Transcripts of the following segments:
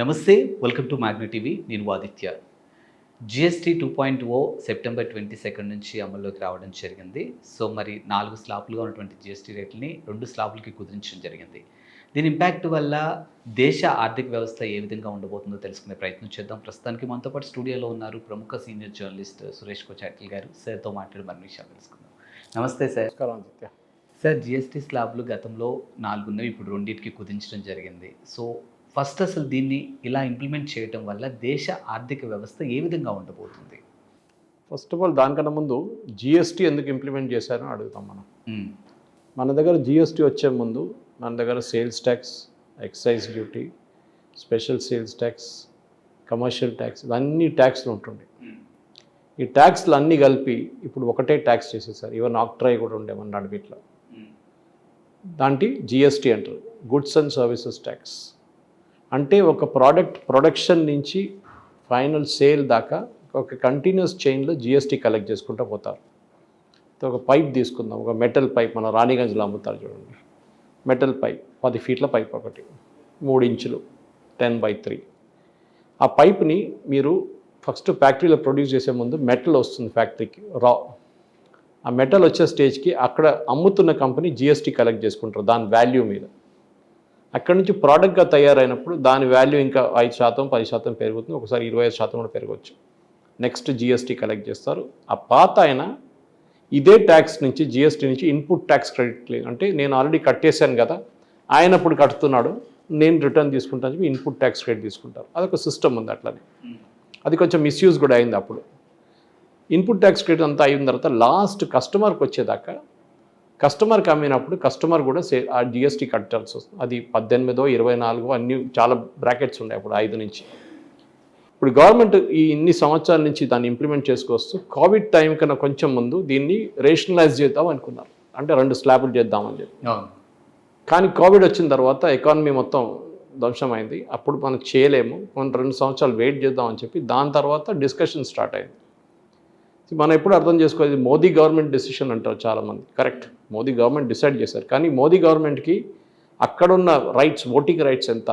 నమస్తే welcome to మ్యాగ్నె TV నేను Aditya. GST two point o September twenty second నుంచి అమల్లోకి రావడం జరిగింది. సో మరి నాలుగు స్లాబ్లుగా ఉన్నటువంటి జిఎస్టీ రేట్లని రెండు స్లాబులకి కుదించడం జరిగింది. దీని ఇంపాక్ట్ వల్ల దేశ ఆర్థిక వ్యవస్థ ఏ విధంగా ఉండబోతుందో తెలుసుకునే ప్రయత్నం చేద్దాం. ప్రస్తుతానికి మనతో పాటు స్టూడియోలో ఉన్నారు ప్రముఖ సీనియర్ జర్నలిస్ట్ సురేష్ కోచాటిల్ గారు. సార్తో మాట్లాడి మరిన్ని విషయాలు తెలుసుకుందాం. నమస్తే సార్. సార్ జిఎస్టీ స్లాబ్లు గతంలో నాలుగు ఉన్నవి ఇప్పుడు రెండింటికి కుదించడం జరిగింది. సో ఫస్ట్ అసలు దీన్ని ఇలా ఇంప్లిమెంట్ చేయటం వల్ల దేశ ఆర్థిక వ్యవస్థ ఏ విధంగా ఉండబోతుంది? ఫస్ట్ ఆఫ్ ఆల్ దానికన్నా ముందు జిఎస్టీ ఎందుకు ఇంప్లిమెంట్ చేశారని అడుగుతాం మనం. మన దగ్గర జిఎస్టీ వచ్చే ముందు మన దగ్గర sales tax excise duty special sales tax commercial tax ఇవన్నీ ట్యాక్స్లు ఉంటుండే. ఈ ట్యాక్స్లు అన్నీ కలిపి ఇప్పుడు ఒకటే ట్యాక్స్ చేసేసారు. ఈవెన్ ఆక్ట్రై కూడా ఉండే మన నడిపిట్లో దాంటి జిఎస్టీ అంటారు. గుడ్స్ అండ్ సర్వీసెస్ ట్యాక్స్ అంటే ఒక ప్రోడక్ట్ ప్రొడక్షన్ నుంచి ఫైనల్ సేల్ దాకా ఒక కంటిన్యూస్ చైన్లో జిఎస్టీ కలెక్ట్ చేసుకుంటూ పోతారు. ఒక పైప్ తీసుకుందాం. ఒక మెటల్ పైప్ మన రాణిగంజ్లో అమ్ముతారు చూడండి. మెటల్ పైప్ పది ఫీట్ల పైప్ ఒకటి. మూడు ఇంచులు. టెన్ బై త్రీ ఆ పైప్ని మీరు ఫస్ట్ ఫ్యాక్టరీలో ప్రొడ్యూస్ చేసే ముందు మెటల్ వస్తుంది ఫ్యాక్టరీకి రా ఆ మెటల్ వచ్చే స్టేజ్కి అక్కడ అమ్ముతున్న కంపెనీ జిఎస్టీ కలెక్ట్ చేసుకుంటారు. దాని వాల్యూ మీద. అక్కడి నుంచి ప్రోడక్ట్గా తయారైనప్పుడు దాని వాల్యూ ఇంకా ఐదు శాతం పది శాతం పెరుగుతుంది ఒకసారి ఇరవై ఐదు శాతం కూడా పెరగవచ్చు. నెక్స్ట్ జిఎస్టీ కలెక్ట్ చేస్తారు. ఆ పాత ఆయన ఇదే ట్యాక్స్ నుంచి జిఎస్టీ నుంచి ఇన్పుట్ ట్యాక్స్ క్రెడిట్ అంటే నేను ఆల్రెడీ కట్టేశాను కదా ఆయన ఇప్పుడు కడుతున్నాడు నేను రిటర్న్ తీసుకుంటాను చెప్పి ఇన్పుట్ ట్యాక్స్ క్రెడిట్ తీసుకుంటారు. అదొక సిస్టమ్ ఉంది అట్లనే. అది కొంచెం మిస్యూజ్ కూడా అయింది అప్పుడు. ఇన్పుట్ ట్యాక్స్ క్రెడిట్ అంతా అయిన తర్వాత లాస్ట్ కస్టమర్కి వచ్చేదాకా కస్టమర్కి అమ్మినప్పుడు కస్టమర్ కూడా సే ఆ జిఎస్టీ కట్టాల్సి వస్తుంది. అది పద్దెనిమిదో ఇరవై నాలుగో అన్ని చాలా బ్రాకెట్స్ ఉన్నాయి అప్పుడు ఐదు నుంచి. ఇప్పుడు గవర్నమెంట్ ఈ ఇన్ని సంవత్సరాల నుంచి దాన్ని ఇంప్లిమెంట్ చేసుకొస్తూ కోవిడ్ టైం కన్నా కొంచెం ముందు దీన్ని రేషనలైజ్ చేద్దాం అనుకున్నారు. అంటే రెండు స్లాబులు చేద్దామని చెప్పి. కానీ కోవిడ్ వచ్చిన తర్వాత ఎకానమీ మొత్తం ధ్వంసమైంది. అప్పుడు మనం చేయలేము. మనం రెండు సంవత్సరాలు వెయిట్ చేద్దామని చెప్పి దాని తర్వాత డిస్కషన్ స్టార్ట్ అయింది. మనం ఎప్పుడు అర్థం చేసుకోవాలి మోదీ గవర్నమెంట్ డెసిషన్ అంటారు చాలామంది. కరెక్ట్ మోదీ గవర్నమెంట్ డిసైడ్ చేశారు. కానీ మోదీ గవర్నమెంట్కి అక్కడున్న రైట్స్ ఓటింగ్ రైట్స్ ఎంత?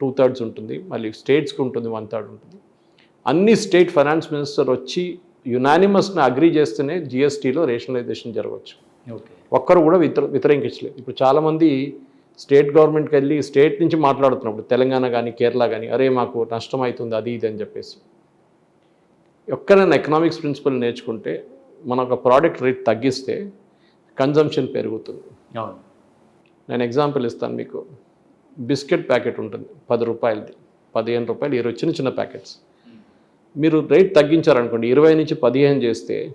టూ థర్డ్స్ ఉంటుంది. మళ్ళీ స్టేట్స్కి ఉంటుంది వన్ థర్డ్ ఉంటుంది. అన్ని స్టేట్ ఫైనాన్స్ మినిస్టర్ వచ్చి యునానిమస్ని అగ్రీ చేస్తేనే జిఎస్టీలో రేషనలైజేషన్ జరగవచ్చు. ఓకే. ఒక్కరు కూడా వితర వ్యతిరేకించలేదు. ఇప్పుడు చాలామంది స్టేట్ గవర్నమెంట్కి వెళ్ళి స్టేట్ నుంచి మాట్లాడుతున్నప్పుడు తెలంగాణ కానీ కేరళ కానీ అరే మాకు నష్టం అవుతుంది అది ఇది అని చెప్పేసి. ఎక్కడైనా ఎకనామిక్స్ ప్రిన్సిపల్ నేర్చుకుంటే మన ఒక ప్రోడక్ట్ రేట్ తగ్గిస్తే కన్జంప్షన్ పెరుగుతుంది. అవును. నేను ఎగ్జాంపుల్ ఇస్తాను మీకు. బిస్కెట్ ప్యాకెట్ ఉంటుంది పది రూపాయలది. పదిహేను రూపాయలు ఇరవై చిన్న చిన్న ప్యాకెట్స్. మీరు రేట్ తగ్గించారనుకోండి ఇరవై నుంచి పదిహేను చేస్తే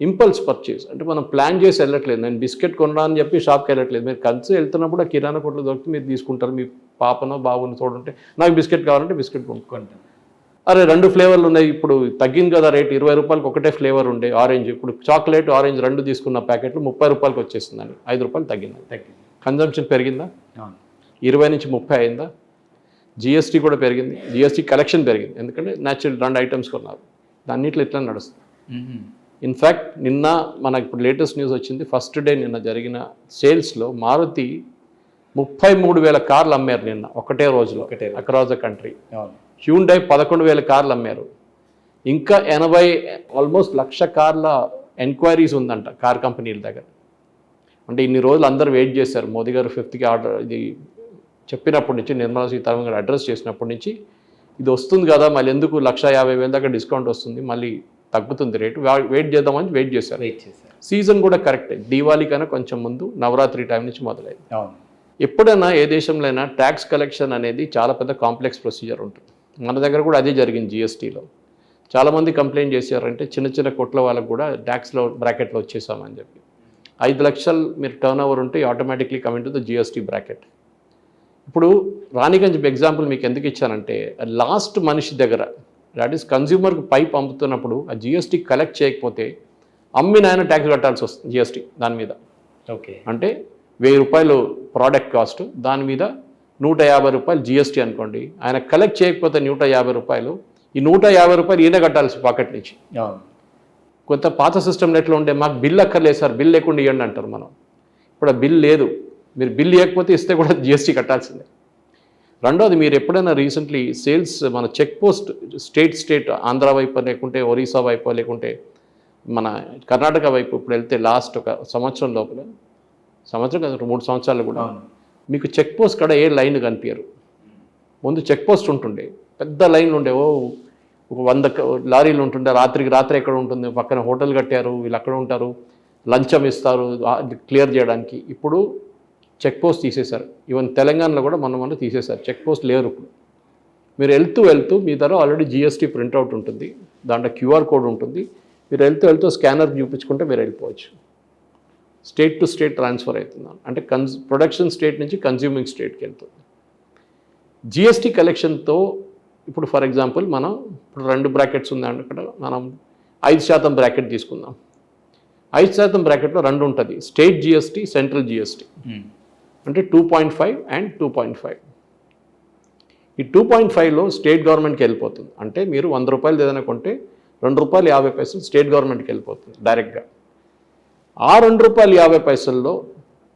ఇంపల్స్ పర్చేస్ అంటే మనం ప్లాన్ చేసి వెళ్ళట్లేదు. నేను బిస్కెట్ కొన్నా అని చెప్పి షాప్కి వెళ్ళట్లేదు. మీరు కలిసి వెళ్తున్నప్పుడు ఆ కిరాణా కొట్లు దొరికితే మీరు తీసుకుంటారు. మీ పాపనో బాబుని చూడంటే నాకు బిస్కెట్ కావాలంటే బిస్కెట్ కొనుక్కో కొంటాం అరే రెండు ఫ్లేవర్లు ఉన్నాయి. ఇప్పుడు తగ్గింది కదా రేట్. ఇరవై రూపాయలకి ఒకటే ఫ్లేవర్ ఉండే ఆరెంజ్. ఇప్పుడు చాక్లెట్ ఆరెంజ్ రెండు తీసుకున్న ప్యాకెట్లు ముప్పై రూపాయలకి వచ్చేసిందని ఐదు రూపాయలు తగ్గింది తగ్గింది. కన్జంప్షన్ పెరిగిందా? ఇరవై నుంచి ముప్పై అయిందా? జిఎస్టీ కూడా పెరిగింది. జిఎస్టీ కలెక్షన్ పెరిగింది. ఎందుకంటే న్యాచురల్ రెండు ఐటమ్స్ కొన్నారు. దాన్నిట్లో ఇట్లా నడుస్తుంది. ఇన్ఫ్యాక్ట్ నిన్న మనకి ఇప్పుడు లేటెస్ట్ న్యూస్ వచ్చింది. ఫస్ట్ డే నిన్న జరిగిన సేల్స్లో మారుతి ముప్పై మూడు వేల కార్లు అమ్మారు నిన్న ఒకటే రోజులో. Across the country. హ్యూండై పదకొండు వేల కార్లు అమ్మారు. ఇంకా ఎనభై ఆల్మోస్ట్ లక్ష కార్ల ఎంక్వైరీస్ ఉందంట కార్ కంపెనీల దగ్గర. అంటే ఇన్ని రోజులు అందరూ వెయిట్ చేశారు. మోదీ గారు ఫిఫ్త్కి ఆర్డర్ ఇది చెప్పినప్పటి నుంచి నిర్మలా సీతారామన్ గారు అడ్రస్ చేసినప్పటి నుంచి ఇది వస్తుంది కదా మళ్ళీ ఎందుకు లక్ష యాభై వేల దాకా డిస్కౌంట్ వస్తుంది మళ్ళీ తగ్గుతుంది రేటు. వెయిట్ చేద్దామని వెయిట్ చేశారు. వెయిట్ చేశారు. సీజన్ కూడా కరెక్టే. దీవాళీ కన్నా కొంచెం ముందు నవరాత్రి టైం నుంచి మొదలైంది. అవును. ఎప్పుడైనా ఏ దేశంలో అయినా ట్యాక్స్ కలెక్షన్ అనేది చాలా పెద్ద కాంప్లెక్స్ ప్రొసీజర్ ఉంటుంది. మన దగ్గర కూడా అదే జరిగింది జిఎస్టీలో చాలామంది కంప్లైంట్ చేశారంటే చిన్న చిన్న కొట్ల వాళ్ళకు కూడా ట్యాక్స్లో బ్రాకెట్లో వచ్చేసామని చెప్పి. ఐదు లక్షలు మీరు టర్న్ ఓవర్ ఉంటే automatically coming to the GST bracket ఇప్పుడు రాణిగంజ్ ఎగ్జాంపుల్ మీకు ఎందుకు ఇచ్చానంటే లాస్ట్ మనిషి దగ్గర దాట్ ఈస్ కన్జ్యూమర్కి పైప్ అమ్ముతున్నప్పుడు ఆ జిఎస్టీ కలెక్ట్ చేయకపోతే అమ్మిన ఆయన ట్యాక్స్ కట్టాల్సి వస్తుంది జిఎస్టీ దాని మీద. ఓకే అంటే వెయ్యి రూపాయలు ప్రోడక్ట్ కాస్ట్ దాని మీద నూట యాభై రూపాయలు జిఎస్టీ అనుకోండి. ఆయన కలెక్ట్ చేయకపోతే నూట యాభై రూపాయలు. ఈ నూట యాభై రూపాయలు ఈయన కట్టాల్సి పాకెట్ నుంచి. కొంత పాత సిస్టమ్ ఎట్లా ఉంటే మాకు బిల్ అక్కర్లేదు సార్ బిల్ లేకుండా ఇవ్వండి అంటారు మనం. ఇప్పుడు ఆ బిల్ లేదు. మీరు బిల్ ఇవ్వకపోతే ఇస్తే కూడా జిఎస్టీ కట్టాల్సిందే. రెండోది మీరు ఎప్పుడైనా రీసెంట్లీ సేల్స్ మన check post state state Andhra వైపు లేకుంటే ఒరిస్సా వైపు లేకుంటే మన కర్ణాటక వైపు ఇప్పుడు వెళ్తే లాస్ట్ ఒక సంవత్సరం లోపల సంవత్సరం కాదు మూడు సంవత్సరాలు కూడా. మీకు చెక్ పోస్ట్ కాడ ఏ లైన్ కనిపించరు ముందు చెక్ పోస్ట్ ఉంటుండే. పెద్ద లైన్లు ఉండే. ఓ ఒక వంద లారీలు ఉంటుండే. రాత్రికి రాత్రి ఎక్కడ ఉంటుంది? పక్కన హోటల్ కట్టారు వీళ్ళు అక్కడ ఉంటారు. లంచం ఇస్తారు క్లియర్ చేయడానికి. ఇప్పుడు చెక్ పోస్ట్ తీసేశారు. ఈవెన్ తెలంగాణలో కూడా మనం మనం తీసేశారు. చెక్ పోస్ట్ లేరు ఇప్పుడు. మీరు వెళ్తూ వెళ్తూ మీ దగ్గర ఆల్రెడీ జిఎస్టీ ప్రింట్అవుట్ ఉంటుంది. దాంట్లో క్యూఆర్ కోడ్ ఉంటుంది. మీరు వెళ్తూ వెళ్తూ స్కానర్ చూపించుకుంటే మీరు వెళ్ళిపోవచ్చు. స్టేట్ టు స్టేట్ ట్రాన్స్ఫర్ అవుతుంది అంటే కన్స్ ప్రొడక్షన్ స్టేట్ నుంచి కన్జ్యూమింగ్ స్టేట్కి వెళ్తుంది. జిఎస్టీ కలెక్షన్తో ఇప్పుడు ఫర్ ఎగ్జాంపుల్ మనం ఇప్పుడు రెండు బ్రాకెట్స్ ఉందండి అక్కడ. మనం ఐదు శాతం బ్రాకెట్ తీసుకుందాం. ఐదు శాతం బ్రాకెట్లో రెండు ఉంటుంది. State GST central GST. అంటే two point five and two point five. ఈ టూ పాయింట్ ఫైవ్లో స్టేట్ గవర్నమెంట్కి వెళ్ళిపోతుంది. అంటే మీరు వంద రూపాయలు ఏదైనా కొంటే రెండు రూపాయలు యాభై పైసలు స్టేట్ గవర్నమెంట్కి వెళ్ళిపోతుంది డైరెక్ట్గా. ఆ రెండు రూపాయలు యాభై పైసల్లో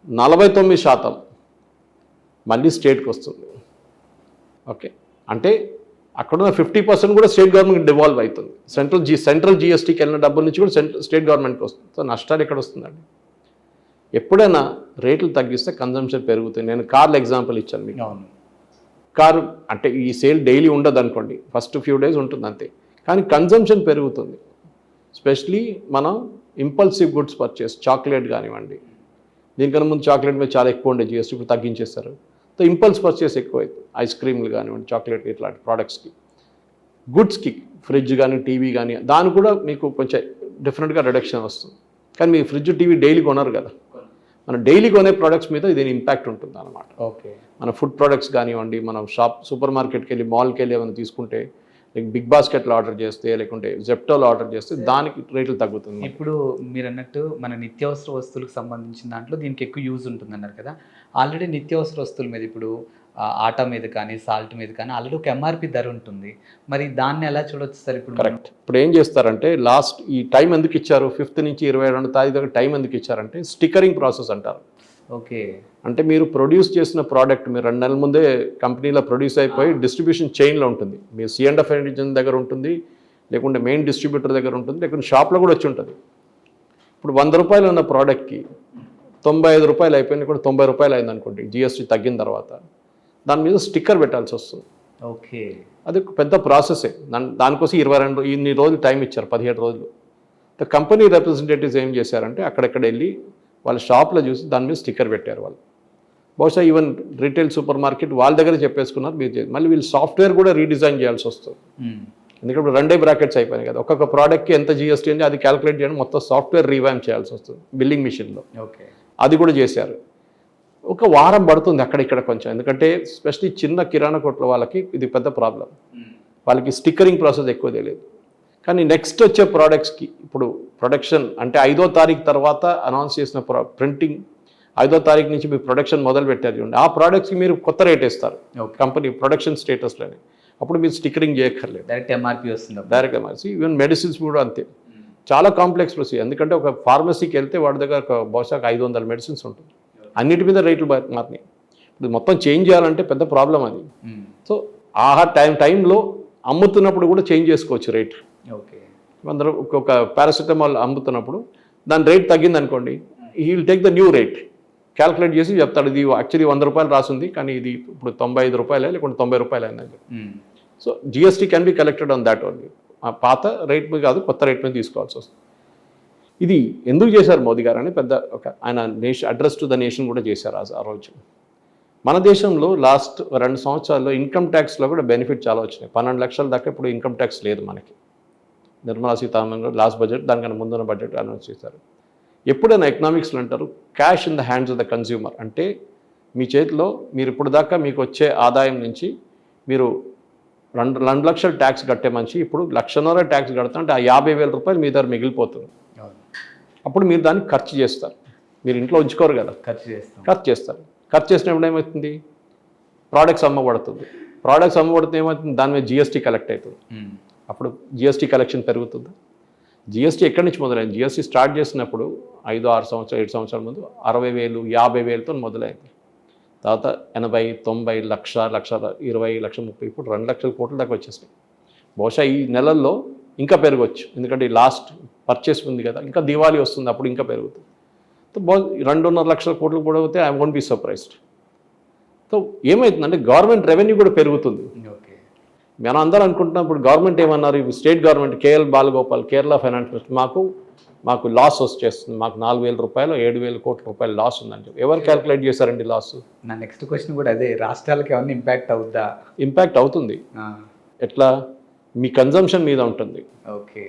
నలభై తొమ్మిది శాతం మళ్ళీ స్టేట్కి వస్తుంది. ఓకే? అంటే అక్కడున్న ఫిఫ్టీ పర్సెంట్ కూడా స్టేట్ గవర్నమెంట్ డివాల్వ్ అవుతుంది. సెంట్రల్ జీ సెంట్రల్ జిఎస్టీకి వెళ్ళిన డబ్బుల నుంచి కూడా సెంట్రల్ స్టేట్ గవర్నమెంట్కి వస్తుంది. సో నష్టాలు ఎక్కడ వస్తుందండి? ఎప్పుడైనా రేట్లు తగ్గిస్తే కన్జంప్షన్ పెరుగుతుంది నేను కార్ల ఎగ్జాంపుల్ ఇచ్చాను మీకు. అవును. కారు అంటే ఈ సేల్ డైలీ ఉండదు అనుకోండి. ఫస్ట్ ఫ్యూ డేస్ ఉంటుంది అంతే కానీ కన్జంప్షన్ పెరుగుతుంది. స్పెషలీ మనం ఇంపల్సివ్ గుడ్స్ పర్చేస్ చాక్లెట్ కానివ్వండి. దీనికన్నా ముందు చాక్లెట్ మీద చాలా ఎక్కువ ఉండే జిఎస్టీ ఇప్పుడు తగ్గించేస్తారు. సో ఇంపల్స్ పర్చేస్ ఎక్కువ అవుతుంది ఐస్ క్రీమ్లు కానివ్వండి చాక్లెట్ ఇట్లాంటి ప్రోడక్ట్స్కి గుడ్స్కి ఫ్రిడ్జ్ కానీ టీవీ కానీ దాని కూడా మీకు కొంచెం డిఫరెంట్గా రిడక్షన్ వస్తుంది. కానీ మీ ఫ్రిడ్జ్ టీవీ డైలీ కొనరు కదా. మన డైలీ కొనే ప్రోడక్ట్స్ మీద దీని ఇంపాక్ట్ ఉంటుంది అనమాట ఓకే మన ఫుడ్ ప్రొడక్ట్స్ కానివ్వండి మనం షాప్ సూపర్ మార్కెట్కి వెళ్ళి మాల్కి వెళ్ళి ఏమైనా తీసుకుంటే లైక్ బిగ్ బాస్కెట్లో ఆర్డర్ చేస్తే లేకుంటే జెప్టోలో ఆర్డర్ చేస్తే దానికి రేట్లు తగ్గుతుంది. ఇప్పుడు మీరు అన్నట్టు మన నిత్యావసర వస్తువులకు సంబంధించిన దాంట్లో దీనికి ఎక్కువ యూజ్ ఉంటుంది అన్నారు కదా. ఆల్రెడీ నిత్యావసర వస్తువుల మీద ఇప్పుడు ఆ, ఆటా మీద కానీ సాల్ట్ మీద కానీ ఆల్రెడీ ఒక ఎంఆర్పి ధర ఉంటుంది. మరి దాన్ని ఎలా చూడొచ్చు సార్ ఇప్పుడు? కరెక్ట్. ఇప్పుడు ఏం చేస్తారంటే లాస్ట్ ఈ టైం ఎందుకు ఇచ్చారు? ఫిఫ్త్ నుంచి ఇరవై రెండు తారీఖు దాకా టైం ఎందుకు ఇచ్చారంటే స్టిక్కరింగ్ ప్రాసెస్ అంటారు. ఓకే. అంటే మీరు ప్రొడ్యూస్ చేసిన ప్రోడక్ట్ మీరు రెండు నెలల ముందే కంపెనీలో ప్రొడ్యూస్ అయిపోయి డిస్ట్రిబ్యూషన్ చైన్లో ఉంటుంది. మీరు సిఎండ్ ఎఫ్ దగ్గర ఉంటుంది లేకుంటే మెయిన్ డిస్ట్రిబ్యూటర్ దగ్గర ఉంటుంది లేకుంటే షాప్లో కూడా వచ్చి ఉంటుంది. ఇప్పుడు వంద రూపాయలు ఉన్న ప్రోడక్ట్కి తొంభై ఐదు రూపాయలు అయిపోయింది కూడా తొంభై రూపాయలు అయింది అనుకోండి జిఎస్టీ తగ్గిన తర్వాత. దాని మీద స్టిక్కర్ పెట్టాల్సి వస్తుంది. ఓకే. అది పెద్ద ప్రాసెసే. దాని దానికోసం ఇరవై రెండు ఇన్ని రోజులు టైం ఇచ్చారు పదిహేడు రోజులు. కంపెనీ రిప్రజెంటేటివ్స్ ఏం చేశారంటే అక్కడెక్కడ వెళ్ళి వాళ్ళ షాప్లో చూసి దాని మీద స్టిక్కర్ పెట్టారు వాళ్ళు. బహుశా ఈవెన్ రీటైల్ సూపర్ మార్కెట్ వాళ్ళ దగ్గర చెప్పేసుకున్నారు మీరు. మళ్ళీ వీళ్ళు సాఫ్ట్వేర్ కూడా రీడిజైన్ చేయాల్సి వస్తుంది. ఎందుకంటే రెండే బ్రాకెట్స్ అయిపోయినాయి కదా. ఒక్కొక్క ప్రోడక్ట్కి ఎంత జిఎస్టీ ఉంది అది క్యాలిక్యులేట్ చేయడం మొత్తం సాఫ్ట్వేర్ రీవ్యామ్ చేయాల్సి వస్తుంది బిల్లింగ్ మిషన్లో. ఓకే. అది కూడా చేశారు. ఒక వారం పడుతుంది అక్కడ ఇక్కడ కొంచెం. ఎందుకంటే స్పెషల్లీ చిన్న కిరాణా కొట్ల వాళ్ళకి ఇది పెద్ద ప్రాబ్లం. వాళ్ళకి స్టిక్కరింగ్ ప్రాసెస్ ఎక్కువ తెలియదు. కానీ నెక్స్ట్ వచ్చే ప్రోడక్ట్స్కి ఇప్పుడు ప్రొడక్షన్ అంటే ఐదో తారీఖు తర్వాత అనౌన్స్ చేసిన ప్రింటింగ్ ఐదో తారీఖు నుంచి మీరు ప్రొడక్షన్ మొదలు పెట్టారు చూడండి. ఆ ప్రోడక్ట్స్కి మీరు కొత్త రేట్ ఇస్తారు కంపెనీ ప్రొడక్షన్ స్టేటస్లోనే అప్పుడు మీరు స్టిక్కరింగ్ చేయక్కర్లేదు. డైరెక్ట్ ఎంఆర్పి వస్తుంది. డైరెక్ట్గా మార్చి ఈవెన్ మెడిసిన్స్ కూడా అంతే. ఉమ్. చాలా కాంప్లెక్స్ ప్రొసీజర్ ఎందుకంటే ఒక ఫార్మసీకి వెళ్తే వాడి దగ్గర ఒక బహుశా ఐదు వందల మెడిసిన్స్ ఉంటుంది. అన్నిటి మీద రేట్లు మారినాయి. ఇప్పుడు మొత్తం చేంజ్ చేయాలంటే పెద్ద ప్రాబ్లం అది. సో ఆ టైం టైంలో అమ్ముతున్నప్పుడు కూడా చేంజ్ చేసుకోవచ్చు రేట్ ఓకే అందరూ ఒక్కొక్క పారాసిటమాల్ అమ్ముతున్నప్పుడు దాని రేట్ తగ్గింది అనుకోండి he will take the new rate calculate చేసి చెప్తాడు ఇది యాక్చువల్లీ వంద రూపాయలు రాసింది కానీ ఇది ఇప్పుడు తొంభై ఐదు రూపాయలే లేకుంటే తొంభై రూపాయలు అయింది. So GST can be collected on that only ఆ పాత రేట్ మీద కాదు కొత్త రేట్ మీద తీసుకోవాల్సి వస్తుంది. ఇది ఎందుకు చేశారు మోదీ గారు అని పెద్ద ఒక ఆయన nation address to the nation కూడా చేశారు ఆ- ఆ రోజు. మన దేశంలో లాస్ట్ రెండు సంవత్సరాల్లో ఇన్కమ్ ట్యాక్స్లో కూడా బెనిఫిట్ చాలా వచ్చినాయి. పన్నెండు లక్షల దాకా ఇప్పుడు ఇన్కమ్ ట్యాక్స్ లేదు మనకి. నిర్మలా సీతారామన్ గారు లాస్ట్ బడ్జెట్ దానికన్నా ముందున్న బడ్జెట్ అనౌన్స్ చేశారు. ఎప్పుడైనా ఎకనామిక్స్లో అంటారు cash in the hands of the consumer అంటే మీ చేతిలో మీరు ఇప్పుడు దాకా మీకు వచ్చే ఆదాయం నుంచి మీరు రెండు రెండు లక్షల ట్యాక్స్ కట్టే మనిషి ఇప్పుడు లక్షన్నర ట్యాక్స్ కడతా అంటే ఆ యాభై వేల రూపాయలు మీ దగ్గర మిగిలిపోతుంది. అప్పుడు మీరు దాన్ని ఖర్చు చేస్తారు. మీరు ఇంట్లో ఉంచుకోరు కదా. ఖర్చు చేస్తాం. ఖర్చు చేస్తారు. ఖర్చు చేసినప్పుడు ఏమవుతుంది? ప్రోడక్ట్స్ అమ్మబడుతుంది. ప్రోడక్ట్స్ అమ్మబడితే ఏమవుతుంది? దాని మీద జిఎస్టీ కలెక్ట్ అవుతుంది. అప్పుడు జిఎస్టీ కలెక్షన్ పెరుగుతుంది. జిఎస్టీ ఎక్కడి నుంచి మొదలైంది? జిఎస్టీ స్టార్ట్ చేసినప్పుడు ఐదు ఆరు సంవత్సరాలు ఏడు సంవత్సరాల ముందు అరవై వేలు యాభై వేలతో మొదలైంది. తర్వాత ఎనభై తొంభై లక్ష లక్ష ఇరవై లక్ష ముప్పై ఇప్పుడు రెండు లక్షల కోట్ల దాకా వచ్చేసాయి బహుశా ఈ నెలల్లో ఇంకా పెరగవచ్చు ఎందుకంటే ఈ లాస్ట్ పర్చేస్ ఉంది కదా ఇంకా దివాళీ వస్తుంది అప్పుడు ఇంకా పెరుగుతుంది. సో బహు రెండున్నర లక్షల కోట్లు కూడా అయితే I won't be surprised so ఏమవుతుందంటే గవర్నమెంట్ రెవెన్యూ కూడా పెరుగుతుంది. మనం అందరం అనుకుంటున్నాం ఇప్పుడు గవర్నమెంట్ ఏమన్నారు? ఇప్పుడు state government K L Balagopal Kerala finance minister మాకు మాకు లాస్ వచ్చేస్తుంది. మాకు నాలుగు వేల రూపాయలు ఏడు వేల కోట్ల రూపాయలు లాస్ ఉందని చెప్పి. ఎవరు క్యాల్కులేట్ చేశారండి లాస్ నా నెక్స్ట్ క్వశ్చన్ కూడా అదే. రాష్ట్రాలకి ఏమన్నా ఇంపాక్ట్ అవుద్దా? ఇంపాక్ట్ అవుతుంది. ఎట్లా? మీ కన్జంప్షన్ మీద ఉంటుంది. ఓకే.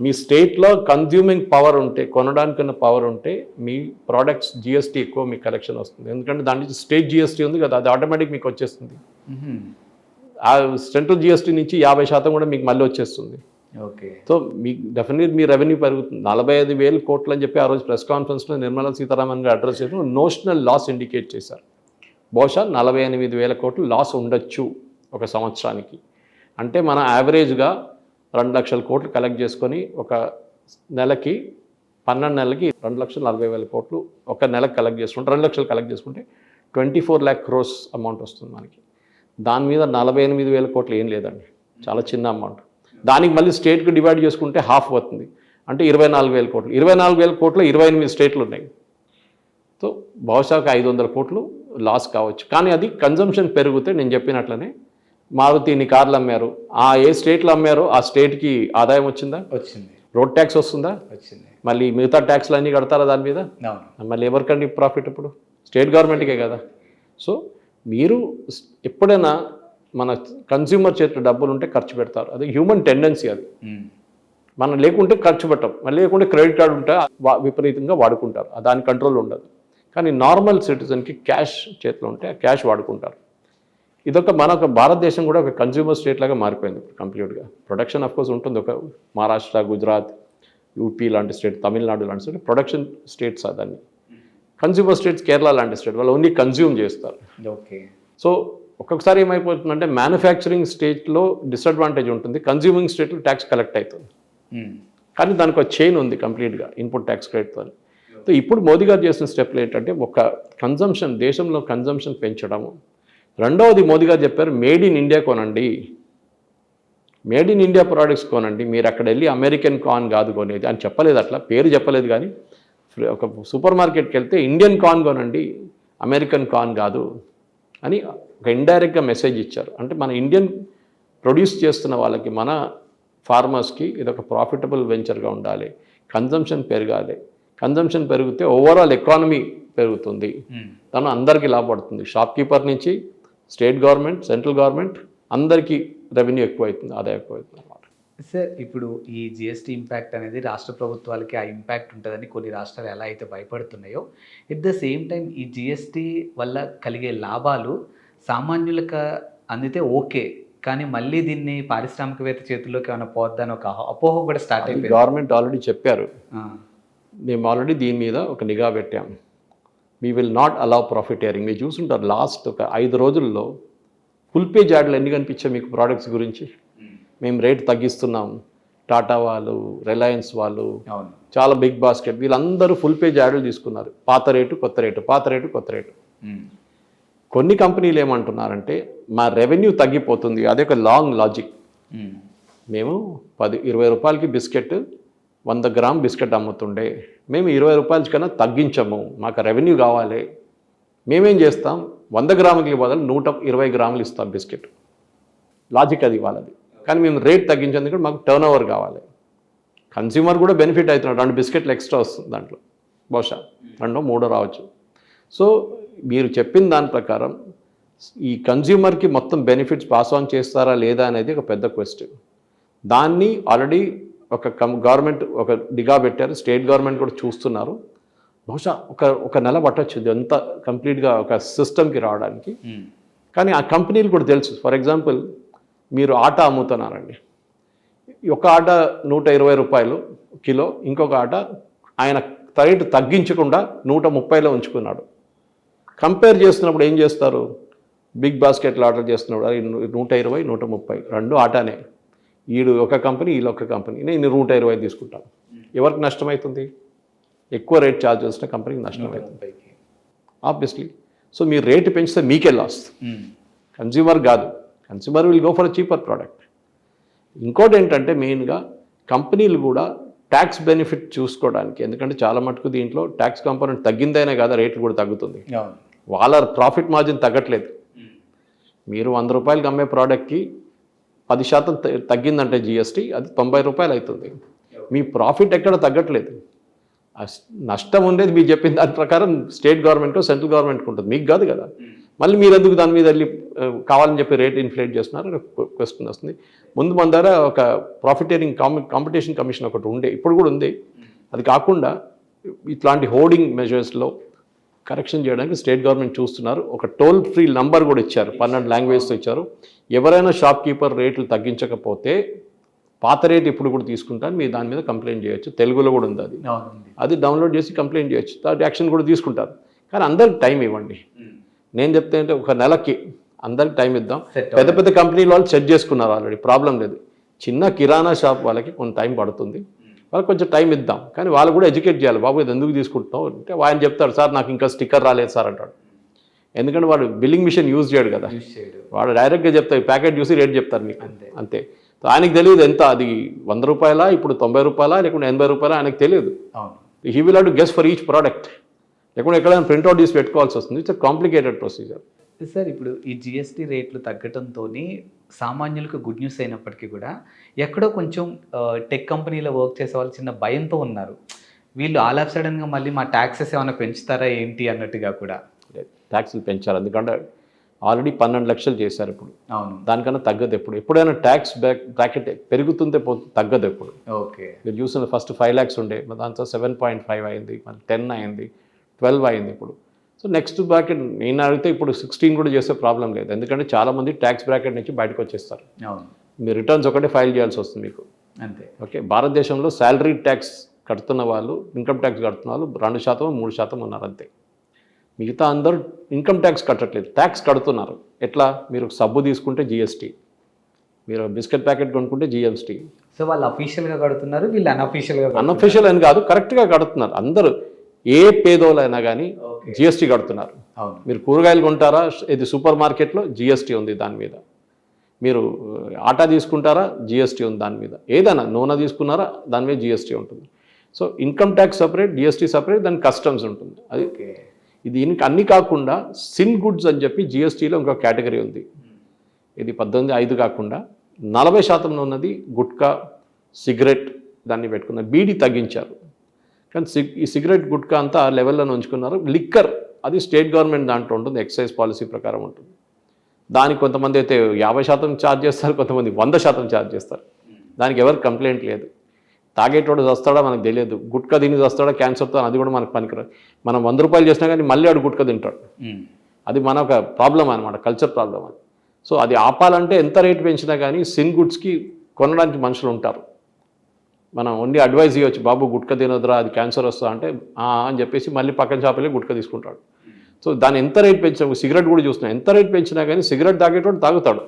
మీ స్టేట్లో కన్జ్యూమింగ్ పవర్ ఉంటే కొనడానికన్నా పవర్ ఉంటే మీ ప్రోడక్ట్స్ జిఎస్టీ ఎక్కువ మీకు కలెక్షన్ వస్తుంది. ఎందుకంటే దాని నుంచి స్టేట్ జిఎస్టీ ఉంది కదా అది ఆటోమేటిక్ మీకు వచ్చేస్తుంది. ఆ సెంట్రల్ జిఎస్టీ నుంచి యాభై శాతం కూడా మీకు మళ్ళీ వచ్చేస్తుంది. ఓకే. సో మీకు డెఫినెట్ మీ రెవెన్యూ పెరుగుతుంది. నలభై ఐదు వేలు కోట్లు అని చెప్పి ఆ రోజు ప్రెస్ కాన్ఫరెన్స్లో నిర్మలా సీతారామన్ గారు అడ్రస్ చేసిన నోషనల్ లాస్ ఇండికేట్ చేశారు. బహుశా నలభై ఎనిమిది వేల కోట్లు లాస్ ఉండొచ్చు ఒక సంవత్సరానికి. అంటే మనం యావరేజ్గా రెండు లక్షల కోట్లు కలెక్ట్ చేసుకొని ఒక నెలకి పన్నెండు నెలలకి రెండు లక్షల నలభై వేల కోట్లు ఒక నెలకు కలెక్ట్ చేసుకుంటే రెండు లక్షలు కలెక్ట్ చేసుకుంటే twenty four lakh crores amount వస్తుంది మనకి. దాని మీద నలభై ఎనిమిది వేల కోట్లు ఏం లేదండి. చాలా చిన్న అమౌంట్ దానికి మళ్ళీ స్టేట్కి డివైడ్ చేసుకుంటే హాఫ్ అవుతుంది. అంటే ఇరవై నాలుగు వేల కోట్లు. ఇరవై నాలుగు వేల కోట్లు ఇరవై ఎనిమిది స్టేట్లు ఉన్నాయి. సో బహుశా ఒక ఐదు వందల కోట్లు లాస్ కావచ్చు. కానీ అది కన్జంప్షన్ పెరిగితే నేను చెప్పినట్లనే మారుతి ఇన్ని కార్లు అమ్మారు. ఆ ఏ స్టేట్లో అమ్మారో ఆ స్టేట్కి ఆదాయం వచ్చిందా? వచ్చింది. రోడ్ ట్యాక్స్ వస్తుందా? వచ్చింది. మళ్ళీ మిగతా ట్యాక్స్లు అన్నీ కడతారా దాని మీద? మళ్ళీ ఎవరికండి ప్రాఫిట్ ఇప్పుడు? స్టేట్ గవర్నమెంట్కే కదా. సో మీరు ఎప్పుడైనా మన కన్స్యూమర్ చేతిలో డబ్బులు ఉంటే ఖర్చు పెడతారు. అది హ్యూమన్ టెండెన్సీ అది. మనం లేకుంటే ఖర్చు పెట్టం. మళ్ళీ లేకుంటే క్రెడిట్ కార్డు ఉంటే విపరీతంగా వాడుకుంటారు. దాని కంట్రోల్ ఉండదు. కానీ నార్మల్ సిటిజన్కి క్యాష్ చేతిలో ఉంటే ఆ క్యాష్ వాడుకుంటారు. ఇదొక మన ఒక భారతదేశం కూడా ఒక కన్స్యూమర్ స్టేట్ లాగా మారిపోయింది ఇప్పుడు కంప్లీట్గా ప్రొడక్షన్ ఆఫ్ కోర్స్ ఉంటుంది. ఒక మహారాష్ట్ర గుజరాత్ యూపీ లాంటి స్టేట్ తమిళనాడు లాంటి స్టేట్ ప్రొడక్షన్ స్టేట్స్ దాన్ని. కన్స్యూమర్ స్టేట్స్ కేరళ లాంటి స్టేట్ వాళ్ళు ఓన్లీ కన్జ్యూమ్ చేస్తారు. ఓకే. సో ఒక్కొక్కసారి ఏమైపోతుందంటే మ్యానుఫ్యాక్చరింగ్ స్టేట్లో డిసడ్వాంటేజ్ ఉంటుంది కన్జ్యూమింగ్ స్టేట్లో ట్యాక్స్ కలెక్ట్ అవుతుంది. కానీ దానికి ఒక చైన్ ఉంది కంప్లీట్గా ఇన్పుట్ ట్యాక్స్ క్రెడిట్తో సో ఇప్పుడు మోదీ గారు చేసిన స్టెప్లు ఏంటంటే ఒక కన్జంప్షన్ దేశంలో కన్జంప్షన్ పెంచడము. రెండవది మోదీ గారు చెప్పారు మేడ్ ఇన్ ఇండియా కొనండి. మేడ్ ఇన్ ఇండియా ప్రోడక్ట్స్ కొనండి. మీరు అక్కడ వెళ్ళి అమెరికన్ కార్న్ కాదు కొనేది. అని చెప్పలేదు అట్లా పేరు చెప్పలేదు కానీ ఒక సూపర్ మార్కెట్కి వెళ్తే ఇండియన్ కార్న్ కొనండి అమెరికన్ కార్న్ కాదు అని ఒక ఇండైరెక్ట్గా మెసేజ్ ఇచ్చారు. అంటే మన ఇండియన్ ప్రొడ్యూస్ చేస్తున్న వాళ్ళకి మన ఫార్మర్స్కి ఇది ఒక ప్రాఫిటబుల్ వెంచర్గా ఉండాలి. కన్జంప్షన్ పెరగాలి. కన్జంప్షన్ పెరిగితే ఓవరాల్ ఎకానమీ పెరుగుతుంది. మ్. తను అందరికీ లాభపడుతుంది. షాప్ కీపర్ నుంచి స్టేట్ గవర్నమెంట్ సెంట్రల్ గవర్నమెంట్ అందరికీ రెవెన్యూ ఎక్కువ అవుతుంది ఆదాయం ఎక్కువ అవుతుంది సార్ ఇప్పుడు ఈ జిఎస్టీ ఇంపాక్ట్ అనేది రాష్ట్ర ప్రభుత్వాలకి ఆ ఇంపాక్ట్ ఉంటుందని కొన్ని రాష్ట్రాలు ఎలా అయితే భయపడుతున్నాయో ఎట్ ద సేమ్ టైం ఈ జిఎస్టీ వల్ల కలిగే లాభాలు సామాన్యులకు అందితే ఓకే కానీ మళ్ళీ దీన్ని పారిశ్రామికవేత్త చేతుల్లోకి ఏమైనా పోద్దని ఒక అపోహ కూడా స్టార్ట్ అయిపోయింది. గవర్నమెంట్ ఆల్రెడీ చెప్పారు. మేము ఆల్రెడీ దీని మీద ఒక నిఘా పెట్టాం. We will not allow profiteering మీరు చూసుంటారు లాస్ట్ ఒక ఐదు రోజుల్లో ఫుల్ పేజ్ యాడ్లు ఎన్ని కనిపించాయి మీకు ప్రోడక్ట్స్ గురించి? మేము రేట్ తగ్గిస్తున్నాం. టాటా వాళ్ళు రిలయన్స్ వాళ్ళు చాలా బిగ్ బాస్కెట్ వీళ్ళందరూ ఫుల్ పేజ్ యాడ్లు తీసుకున్నారు. పాత రేటు కొత్త రేటు పాత రేటు కొత్త రేటు. కొన్ని కంపెనీలు ఏమంటున్నారంటే మా రెవెన్యూ తగ్గిపోతుంది. అదే ఒక లాంగ్ లాజిక్. మేము పది ఇరవై రూపాయలకి బిస్కెట్ వంద గ్రామ్ బిస్కెట్ అమ్ముతుండే. మేము ఇరవై రూపాయల కన్నా తగ్గించము. మాకు రెవెన్యూ కావాలి. మేమేం చేస్తాం? వంద గ్రాములకి బదులు నూట ఇరవై గ్రాములు ఇస్తాం బిస్కెట్. లాజిక్ అది వాళ్ళది. కానీ మేము రేట్ తగ్గించేందుకు మాకు టర్న్ ఓవర్ కావాలి. కన్స్యూమర్ కూడా బెనిఫిట్ అవుతున్నాడు. రెండు బిస్కెట్లు ఎక్స్ట్రా వస్తుంది దాంట్లో. బహుశా రెండో మూడో రావచ్చు. సో మీరు చెప్పిన దాని ప్రకారం ఈ కన్స్యూమర్కి మొత్తం బెనిఫిట్స్ పాస్ ఆన్ చేస్తారా లేదా అనేది ఒక పెద్ద క్వశ్చన్ దాన్ని ఆల్రెడీ ఒక గవర్నమెంట్ ఒక డిగా పెట్టారు. స్టేట్ గవర్నమెంట్ కూడా చూస్తున్నారు. బహుశా ఒక ఒక నెల పట్టొచ్చు ఇదంతా కంప్లీట్గా ఒక సిస్టమ్కి రావడానికి. మ్. కానీ ఆ కంపెనీలు కూడా తెలుసు. ఫర్ ఎగ్జాంపుల్ మీరు ఆట అమ్ముతున్నారండి. ఒక ఆట నూట ఇరవై రూపాయలు కిలో ఇంకొక ఆట ఆయన రేటు తగ్గించకుండా నూట ముప్పైలో ఉంచుకున్నాడు. కంపేర్ చేస్తున్నప్పుడు ఏం చేస్తారు? బిగ్ బాస్కెట్లో ఆర్డర్ చేస్తున్నప్పుడు అది నూట ఇరవై నూట ముప్పై రెండు ఆటానే. ఈడు ఒక కంపెనీ వీళ్ళు ఒక కంపెనీ. నేను నూట ఇరవై తీసుకుంటాను. ఎవరికి నష్టమవుతుంది ఎక్కువ రేట్ ఛార్జ్ చేసిన కంపెనీకి నష్టమవుతుంది. ఆబ్వియస్లీ. సో మీరు రేటు పెంచితే మీకే లాస్. మ్మ్. కన్స్యూమర్ కాదు. Consumer will go for cheaper product ఇంకోటి ఏంటంటే మెయిన్గా కంపెనీలు కూడా ట్యాక్స్ బెనిఫిట్ చూసుకోవడానికి ఎందుకంటే చాలా మటుకు దీంట్లో ట్యాక్స్ కాంపోనెంట్ తగ్గిందైనా కదా రేట్లు కూడా తగ్గుతుంది. వాళ్ళ ప్రాఫిట్ మార్జిన్ తగ్గట్లేదు. మీరు వంద రూపాయలకి అమ్మే ప్రోడక్ట్కి పది శాతం తగ్గిందంటే జిఎస్టీ అది తొంభై రూపాయలు అవుతుంది. మీ ప్రాఫిట్ ఎక్కడ తగ్గట్లేదు. నష్టం ఉండేది మీరు చెప్పిన దాని ప్రకారం స్టేట్ గవర్నమెంట్ సెంట్రల్ గవర్నమెంట్కి ఉంటుంది. మీకు కాదు కదా. మళ్ళీ మీరు ఎందుకు దాని మీద వెళ్ళి కావాలని చెప్పి రేట్ ఇన్ఫ్లేట్ చేస్తున్నారు? క్వశ్చన్ వస్తుంది. ముందు మన దగ్గర ఒక ప్రాఫిటేరింగ్ కాంపిటీషన్ కమిషన్ ఒకటి ఉండే ఇప్పుడు కూడా ఉంది. అది కాకుండా ఇట్లాంటి హోర్డింగ్ మెజర్స్లో కరెక్షన్ చేయడానికి స్టేట్ గవర్నమెంట్ చూస్తున్నారు. ఒక టోల్ ఫ్రీ నంబర్ కూడా ఇచ్చారు. పన్నెండు లాంగ్వేజ్తో ఇచ్చారు. ఎవరైనా షాప్ కీపర్ రేట్లు తగ్గించకపోతే పాత రేట్ ఇప్పుడు కూడా తీసుకుంటాను మీరు దాని మీద కంప్లైంట్ చేయొచ్చు. తెలుగులో కూడా ఉంది అది. అది డౌన్లోడ్ చేసి కంప్లైంట్ చేయొచ్చు. దాని యాక్షన్ కూడా తీసుకుంటారు. కానీ అందరికి టైం ఇవ్వండి. నేను చెప్తే అంటే ఒక నెలకి అందరికి టైం ఇద్దాం. పెద్ద పెద్ద కంపెనీల వాళ్ళు సెట్ చేసుకున్నారు ఆల్రెడీ ప్రాబ్లం లేదు. చిన్న కిరాణా షాప్ వాళ్ళకి కొంత టైం పడుతుంది. వాళ్ళకి కొంచెం టైం ఇద్దాం. కానీ వాళ్ళు కూడా ఎడ్యుకేట్ చేయాలి బాబు ఇది ఎందుకు తీసుకుంటున్నావు? అంటే ఆయన చెప్తాడు సార్ నాకు ఇంకా స్టిక్కర్ రాలేదు సార్ అంటాడు. ఎందుకంటే వాడు బిల్లింగ్ మిషన్ యూజ్ చేయడు కదా. వాడు డైరెక్ట్గా చెప్తారు ప్యాకెట్ చూసి రేట్ చెప్తారు మీకు అంతే. అంతే. ఆయనకి తెలియదు ఎంత అది వంద రూపాయలా ఇప్పుడు తొంభై రూపాయలా లేకుంటే ఎనభై రూపాయలా ఆయనకు తెలియదు. He will have to guess for each product లేకుంటే ఎక్కడైనా ప్రింట్అవుట్ తీసి పెట్టుకోవాల్సి వస్తుంది. ఇట్స్ కాంప్లికేటెడ్ ప్రొసీజర్ సార్ ఇప్పుడు ఈ జిఎస్టీ రేట్లు తగ్గటంతో సామాన్యులకు గుడ్ న్యూస్ అయినప్పటికీ కూడా ఎక్కడో కొంచెం టెక్ కంపెనీలో వర్క్ చేసే వాళ్ళు చిన్న భయంతో ఉన్నారు. వీళ్ళు ఆల్ ఆఫ్ సడన్గా మళ్ళీ మా ట్యాక్సెస్ ఏమైనా పెంచుతారా ఏంటి అన్నట్టుగా కూడా. ట్యాక్స్లు పెంచారు ఎందుకంటే ఆల్రెడీ పన్నెండు లక్షలు చేశారు ఇప్పుడు. అవును. దానికన్నా తగ్గదు ఎప్పుడు. ఎప్పుడైనా ట్యాక్స్ బ్యాక్ బ్రాకెట్ పెరుగుతుంటే పో తగ్గదు ఎప్పుడు. ఓకే మీరు చూసిన ఫస్ట్ ఫైవ్ ల్యాక్స్ ఉండే దాంతో సెవెన్ పాయింట్ ఫైవ్ అయింది మరి టెన్ అయింది. ట్వెల్వ్ అయింది ఇప్పుడు. సో నెక్స్ట్ బ్రాకెట్ నేను అడిగితే ఇప్పుడు సిక్స్టీన్ కూడా చేసే ప్రాబ్లం లేదు. ఎందుకంటే చాలామంది ట్యాక్స్ బ్రాకెట్ నుంచి బయటకు వచ్చేస్తారు. మీ రిటర్న్స్ ఒకటే ఫైల్ చేయాల్సి వస్తుంది మీకు. అంతే. ఓకే? భారతదేశంలో శాలరీ ట్యాక్స్ కడుతున్న వాళ్ళు ఇన్కమ్ ట్యాక్స్ కడుతున్న వాళ్ళు రెండు శాతం మూడు శాతం ఉన్నారు అంతే. మిగతా అందరూ ఇన్కమ్ ట్యాక్స్ కట్టట్లేదు. ట్యాక్స్ కడుతున్నారు. ఎట్లా? మీరు సబ్బు తీసుకుంటే జిఎస్టీ మీరు బిస్కెట్ ప్యాకెట్ కొనుక్కుంటే జిఎస్టీ సో వాళ్ళు అఫీషియల్గా కడుతున్నారు వీళ్ళు అన్అఫీషియల్గా అన్అఫిషియల్ అని కాదు కరెక్ట్గా కడుతున్నారు అందరూ. ఏ పేదోళ్ళైనా కానీ జిఎస్టీ కడుతున్నారు. మీరు కూరగాయలు కొంటారా? ఇది సూపర్ మార్కెట్లో జిఎస్టీ ఉంది దాని మీద. మీరు ఆటా తీసుకుంటారా? జిఎస్టీ ఉంది దాని మీద. ఏదైనా నూనె తీసుకున్నారా? దాని మీద జిఎస్టీ ఉంటుంది. So income tax separate GST separate దాని కస్టమ్స్ ఉంటుంది. అది ఇది అన్ని కాకుండా సిన్ గుడ్స్ అని చెప్పి జిఎస్టీలో ఇంకో కేటగిరీ ఉంది. ఇది పద్దెనిమిది ఐదు కాకుండా నలభై శాతంలో ఉన్నది గుట్కా సిగరెట్ దాన్ని పెట్టుకున్నారు బీడీ తగ్గించారు. కానీ సిగ్ ఈ సిగరెట్ గుట్కా అంతా ఆ లెవెల్లో ఉంచుకున్నారు. లిక్కర్ అది స్టేట్ గవర్నమెంట్ దాంట్లో ఉంటుంది ఎక్సైజ్ పాలసీ ప్రకారం ఉంటుంది. దానికి కొంతమంది అయితే యాభై శాతం ఛార్జ్ చేస్తారు కొంతమంది వంద శాతం ఛార్జ్ చేస్తారు. దానికి ఎవరికి కంప్లైంట్ లేదు. తాగేటోడు వస్తాడా మనకు తెలియదు. గుట్కా తిని వస్తాడా క్యాన్సర్తో అది కూడా మనకు పనికిరాదు. మనం వంద రూపాయలు చేసినా కానీ మళ్ళీ ఆడు గుట్కా తింటాడు. అది మన ఒక ప్రాబ్లం అనమాట కల్చర్ ప్రాబ్లం అది. సో అది ఆపాలంటే ఎంత రేటు పెంచినా కానీ సిన్ గుడ్స్కి కొనడానికి మనుషులు ఉంటారు. మనం ఓన్లీ అడ్వైజ్ ఇవ్వచ్చు బాబు గుట్క తినొద్దురా అది క్యాన్సర్ వస్తుందా అంటే అని చెప్పేసి మళ్ళీ పక్కన షాపులో గుట్క తీసుకుంటాడు. సో దాన్ని ఎంత రేట్ పెంచాము సిగరెట్ కూడా చూస్తున్నాం ఎంత రేట్ పెంచినా కానీ సిగరెట్ తాగేటోడు తాగుతాడు.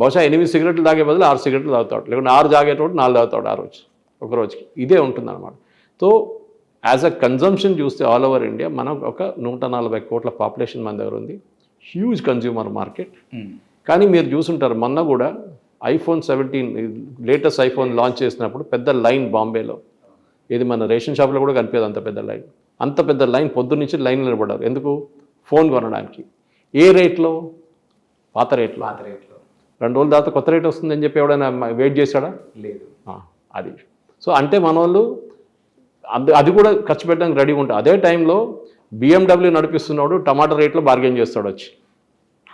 బహుశా ఎనిమిది సిగరెట్లు తాగే బదులు ఆరు సిగరెట్లు తాగుతాడు లేకుంటే ఆరు తాగేటోడు నాలుగు తాగుతాడు ఆ రోజు ఒక రోజుకి. ఇదే ఉంటుంది అనమాట సో యాజ్ అ కన్జంప్షన్ చూస్తే ఆల్ ఓవర్ ఇండియా మనం ఒక నూట నలభై కోట్ల పాపులేషన్ మన దగ్గర ఉంది. Huge consumer market. కానీ మీరు చూసుంటారు మొన్న కూడా iPhone seventeen latest iPhone launch చేసినప్పుడు పెద్ద లైన్ బాంబేలో. ఇది మన రేషన్ షాప్లో కూడా కనిపించదు అంత పెద్ద లైన్. అంత పెద్ద లైన్ పొద్దు నుంచి లైన్ నిలబడ్డారు. ఎందుకు? ఫోన్ కొనడానికి. ఏ రేట్లో? పాత రేట్లో. పాత రేట్లో. రెండు రోజుల తర్వాత కొత్త రేట్ వస్తుందని చెప్పి ఎవడైనా వెయిట్ చేశాడా? లేదు. అది. సో అంటే మన వాళ్ళు అది అది కూడా ఖర్చు పెట్టడానికి రెడీగా ఉంటారు. అదే టైంలో బిఎండబ్ల్యూ నడిపిస్తున్నాడు టమాటా రేట్లో బార్గెన్ చేస్తాడు వచ్చి.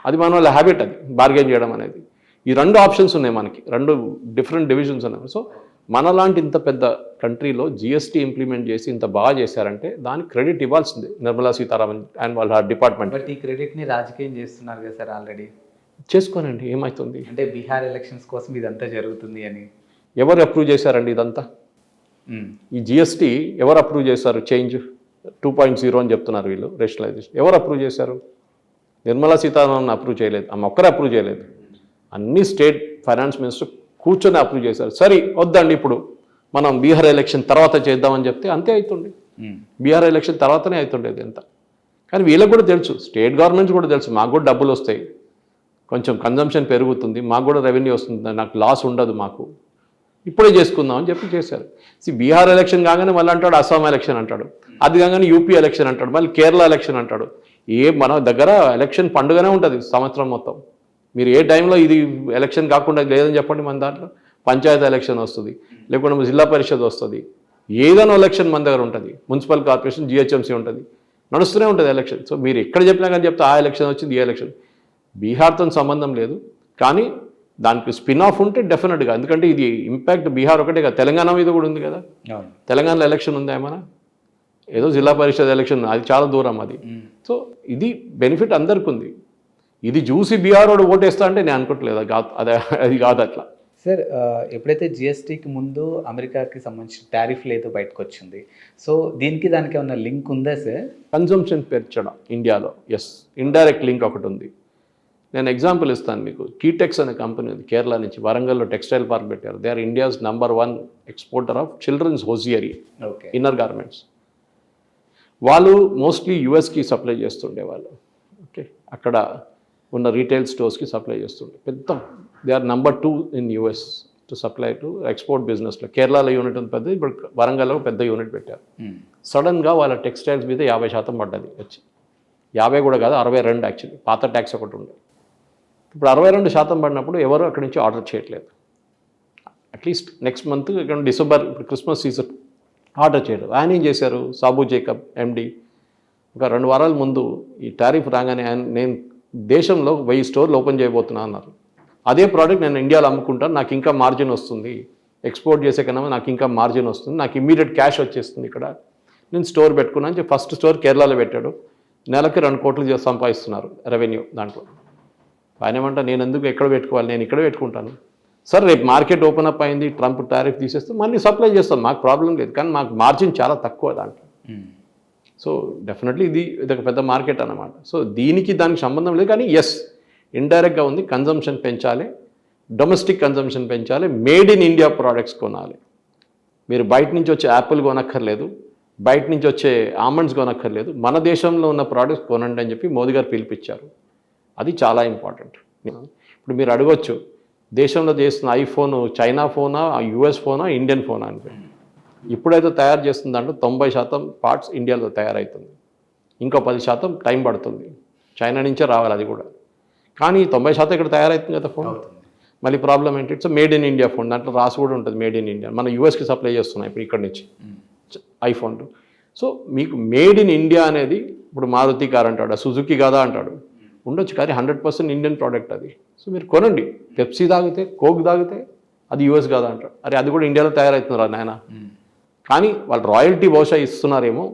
అది మన వాళ్ళ హ్యాబిట్ అది బార్గెన్ చేయడం అనేది. ఈ రెండు ఆప్షన్స్ ఉన్నాయి మనకి. రెండు డిఫరెంట్ డివిజన్స్ ఉన్నాయి. సో మనలాంటి ఇంత పెద్ద కంట్రీలో జిఎస్టీ ఇంప్లిమెంట్ చేసి ఇంత బాగా చేశారంటే దానికి క్రెడిట్ ఇవ్వాల్సిందే. నిర్మలా సీతారామన్ అండ్ వాళ్ళ డిపార్ట్మెంట్ బట్ ఈ క్రెడిట్ని రాజకీయం చేస్తున్నారు కదా సార్ ఆల్రెడీ. చేసుకోనండి ఏమవుతుంది అంటే బీహార్ ఎలక్షన్స్ కోసం ఇదంతా జరుగుతుంది అని. ఎవరు అప్రూవ్ చేశారండి ఇదంతా. ఈ జిఎస్టీ ఎవరు అప్రూవ్ చేశారు? చేంజ్ టూ పాయింట్ జీరో అని చెప్తున్నారు వీళ్ళు రేషనలైజేషన్ ఎవరు అప్రూవ్ చేశారు? నిర్మలా సీతారామన్ అప్రూవ్ చేయలేదు. ఆమె ఒక్కరే అప్రూవ్ చేయలేదు. అన్ని స్టేట్ ఫైనాన్స్ మినిస్టర్ కూర్చొని అప్రూవ్ చేశారు. సరే వద్దండి ఇప్పుడు. మనం బీహార్ ఎలక్షన్ తర్వాత చేద్దామని చెప్తే అంతే అవుతుండే. బీహార్ ఎలక్షన్ తర్వాతనే అవుతుండేది ఎంత కానీ వీళ్ళకి కూడా తెలుసు. స్టేట్ గవర్నమెంట్స్ కూడా తెలుసు. మాకు కూడా డబ్బులు వస్తాయి. కొంచెం కన్జంప్షన్ పెరుగుతుంది. మాకు కూడా రెవెన్యూ వస్తుంది. నాకు లాస్ ఉండదు మాకు. ఇప్పుడే చేసుకుందాం అని చెప్పి చేశారు. సి బీహార్ ఎలక్షన్ కాగానే మళ్ళీ అంటాడు అస్సాం ఎలక్షన్ అంటాడు. అది కాగానే యూపీ ఎలక్షన్ అంటాడు. మళ్ళీ కేరళ ఎలక్షన్ అంటాడు. ఏ మన దగ్గర ఎలక్షన్ పండుగనే ఉంటుంది సంవత్సరం మొత్తం. మీరు ఏ టైంలో ఇది ఎలక్షన్ కాకుండా లేదని చెప్పండి మన దాంట్లో. పంచాయతీ ఎలక్షన్ వస్తుంది. లేకుంటే జిల్లా పరిషత్ వస్తుంది. ఏదైనా ఎలక్షన్ మన దగ్గర ఉంటుంది. మున్సిపల్ కార్పొరేషన్ జిహెచ్ఎంసీ ఉంటుంది. నడుస్తూనే ఉంటుంది ఎలక్షన్. సో మీరు ఎక్కడ చెప్పినా కానీ చెప్తే ఆ ఎలక్షన్ వచ్చింది ఈ ఎలక్షన్. బీహార్తో సంబంధం లేదు. కానీ దానికి స్పిన్ ఆఫ్ ఉంటే డెఫినెట్గా ఎందుకంటే ఇది ఇంపాక్ట్ బీహార్ ఒకటే కదా. తెలంగాణ మీద కూడా ఉంది కదా. తెలంగాణలో ఎలక్షన్ ఉందా ఏమైనా ఏదో జిల్లా పరిషత్ ఎలక్షన్. అది చాలా దూరం అది. సో ఇది బెనిఫిట్ అందరికి ఉంది ఇది చూసి బీహార్ వాడు ఓటేస్తా అంటే నేను అనుకోవట్లేదు. అది కాదు అదే కాదు అట్లా. సార్ ఎప్పుడైతే జిఎస్టీకి ముందు అమెరికాకి సంబంధించిన టారిఫ్లు ఏదో బయటకు వచ్చింది సో దీనికి దానికి ఏమన్నా లింక్ ఉందా సార్? కన్జంప్షన్ పెంచడం ఇండియాలో. ఎస్ ఇండైరెక్ట్ లింక్ ఒకటి ఉంది. నేను ఎగ్జాంపుల్ ఇస్తాను మీకు. కీటెక్స్ అనే కంపెనీ ఉంది కేరళ నుంచి వరంగల్లో టెక్స్టైల్ పార్క్ పెట్టారు. They are India's number one exporter of children's hosiery okay inner garments వాళ్ళు మోస్ట్లీ యుఎస్కి సప్లై చేస్తుండే వాళ్ళు ఓకే అక్కడ ఉన్న రీటైల్ స్టోర్స్కి సప్లై చేస్తుండే. పెద్ద they are number two in US to supply to export బిజినెస్లో కేరళలో యూనిట్ ఉంది పెద్ద ఇప్పుడు వరంగల్లో పెద్ద యూనిట్ పెట్టారు. సడన్గా వాళ్ళ టెక్స్టైల్స్ మీద యాభై శాతం పడ్డది వచ్చి. యాభై కూడా కాదు అరవై రెండు యాక్చువల్లీ పాత ట్యాక్స్ ఒకటి ఉండే. ఇప్పుడు అరవై రెండు శాతం పడినప్పుడు ఎవరు అక్కడి నుంచి ఆర్డర్ చేయట్లేదు. అట్లీస్ట్ నెక్స్ట్ మంత్ ఇక్కడ డిసెంబర్ ఇప్పుడు క్రిస్మస్ సీజన్ ఆర్డర్ చేయడం ఆయన ఏం చేశారు? సాబు జేకబ్ ఎండి ఒక రెండు వారాల ముందు ఈ టారిఫ్ రాగానే ఆయన నేను దేశంలో వెయ్యి స్టోర్లు ఓపెన్ చేయబోతున్నా అన్నారు. అదే ప్రోడక్ట్ నేను ఇండియాలో అమ్ముకుంటాను నాకు ఇంకా మార్జిన్ వస్తుంది. ఎక్స్పోర్ట్ చేసే కన్నా నాకు ఇంకా మార్జిన్ వస్తుంది. నాకు ఇమ్మీడియట్ క్యాష్ వచ్చేస్తుంది ఇక్కడ. నేను స్టోర్ పెట్టుకున్నాను చెప్పి ఫస్ట్ స్టోర్ కేరళలో పెట్టాడు. నెలకి రెండు కోట్లు సంపాదిస్తున్నారు రెవెన్యూ దాంట్లో. ఆయన ఏమంటా నేను ఎందుకు ఎక్కడ పెట్టుకోవాలి? నేను ఇక్కడ పెట్టుకుంటాను. సార్ రేపు మార్కెట్ ఓపెన్ అప్ అయింది ట్రంప్ టారిఫ్ తీసేస్తే మళ్ళీ సప్లై చేస్తాం మాకు ప్రాబ్లం లేదు. కానీ మాకు మార్జిన్ చాలా తక్కువ దాంట్లో. Hmm. సో డెఫినెట్లీ ఇది ఇది ఒక పెద్ద మార్కెట్ అన్నమాట. సో దీనికి దానికి సంబంధం లేదు కానీ ఎస్ ఇండైరెక్ట్గా ఉంది. కన్జంప్షన్ పెంచాలి. డొమెస్టిక్ కన్జంప్షన్ పెంచాలి. మేడ్ ఇన్ ఇండియా ప్రోడక్ట్స్ కొనాలి. మీరు బయట నుంచి వచ్చే యాపిల్ కొనక్కర్లేదు. బయట నుంచి వచ్చే ఆమండ్స్ కొనక్కర్లేదు. మన దేశంలో ఉన్న ప్రోడక్ట్స్ కొనండి అని చెప్పి మోదీ గారు పిలిపించారు. అది చాలా ఇంపార్టెంట్ ఇప్పుడు మీరు అడగొచ్చు దేశంలో చేస్తున్న ఐఫోన్ చైనా ఫోనా యుఎస్ ఫోనా ఇండియన్ ఫోనా అని ఇప్పుడైతే తయారు చేస్తున్న దాంట్లో తొంభై శాతం పార్ట్స్ ఇండియాలో తయారవుతుంది ఇంకో పది శాతం టైం పడుతుంది. చైనా నుంచే రావాలి అది కూడా. కానీ తొంభై శాతం ఇక్కడ తయారవుతుంది కదా ఫోన్? మళ్ళీ ప్రాబ్లం ఏంటి? It's made in India phone దాంట్లో రాసి కూడా ఉంటుంది మేడ్ ఇన్ ఇండియా మన యూఎస్కి సప్లై చేస్తున్నాయి ఇప్పుడు ఇక్కడ నుంచి. ఐఫోన్లు. సో మీకు మేడ్ ఇన్ ఇండియా అనేది ఇప్పుడు మారుతి కార్ అంటాడు సుజుకి కాదా అంటాడు. ఉండొచ్చు కానీ హండ్రెడ్ పర్సెంట్ ఇండియన్ ప్రోడక్ట్ అది. సో మీరు కొనండి. పెప్సీ తాగితే కోక్ తాగితే అది యూఎస్ కాదా అంటాడు. అరే అది కూడా ఇండియాలో తయారవుతుందిరా నాయన? కానీ వాళ్ళు రాయల్టీ బహుశా ఇస్తున్నారేమో